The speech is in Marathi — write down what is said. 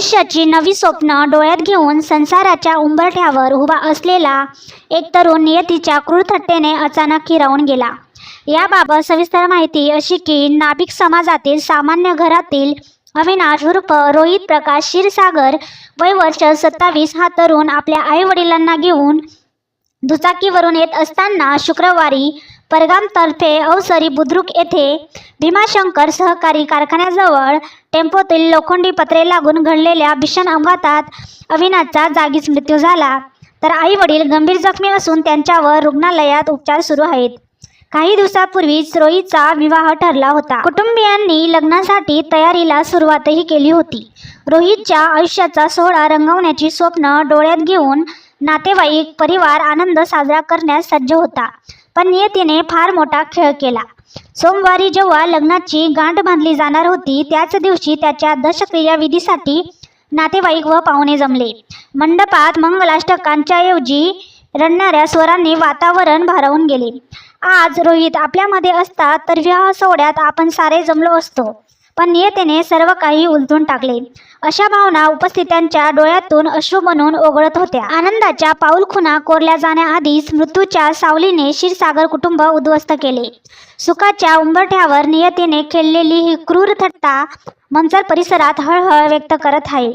आयुष्याची नवी स्वप्न डोळ्यात घेऊन संसाराच्या उंबरठ्यावर उभा असलेला एक तरुण नियतीच्या क्रूर अचानक हिरावून गेला. याबाबत सविस्तर माहिती अशी की नाभिक समाजातील सामान्य घरातील अविनाश उर्फ रोहित प्रकाश क्षीरसागर वय वर्ष सत्तावीस हा तरुण आपल्या आईवडिलांना घेऊन दुचाकीवरून येत असताना शुक्रवारी परगामतर्फे अवसरी बुद्रुक येथे भीमाशंकर सहकारी कारखान्याजवळ टेम्पोतील लोखंडी पत्रे लागून घडलेल्या भीषण अपघातात अविनाथचा जागीच मृत्यू झाला. तर आई वडील गंभीर जखमी असून त्यांच्यावर रुग्णालयात उपचार सुरू आहेत. काही दिवसापूर्वीच रोहितचा विवाह ठरला होता. कुटुंबियांनी लग्नासाठी तयारीला सुरुवातही केली होती. रोहितच्या आयुष्याचा सोहळा रंगवण्याची स्वप्न डोळ्यात घेऊन नातेवाईक परिवार आनंद साजरा करण्यास सज्ज होता. पण नियतीने फार मोठा खेळ केला. सोमवारी जेव्हा लग्नाची गांठ बांधली जाणार होती त्याच दिवशी त्याच्या दशक्रिया विधीसाठी नातेवाईक व पाहुणे जमले. मंडपात मंगलाष्टकांच्या ऐवजी रडणाऱ्या स्वरांनी वातावरण भारावून गेले. आज रोहित आपल्यामध्ये असता तर विवाह सोहळ्यात आपण सारे जमलो असतो. पण नियतेने सर्व काही उलटून टाकले. अशा भावना उपस्थितांच्या डोळ्यातून अश्रू म्हणून ओघळत होत्या. आनंदाच्या पाऊलखुणा कोरल्या जाण्याआधीच मृत्यूच्या सावलीने क्षीरसागर कुटुंब उद्ध्वस्त केले. सुखाच्या उंबरठ्यावर नियतीने खेळलेली ही क्रूर थट्टा मंचर परिसरात हळहळ व्यक्त करत आहे.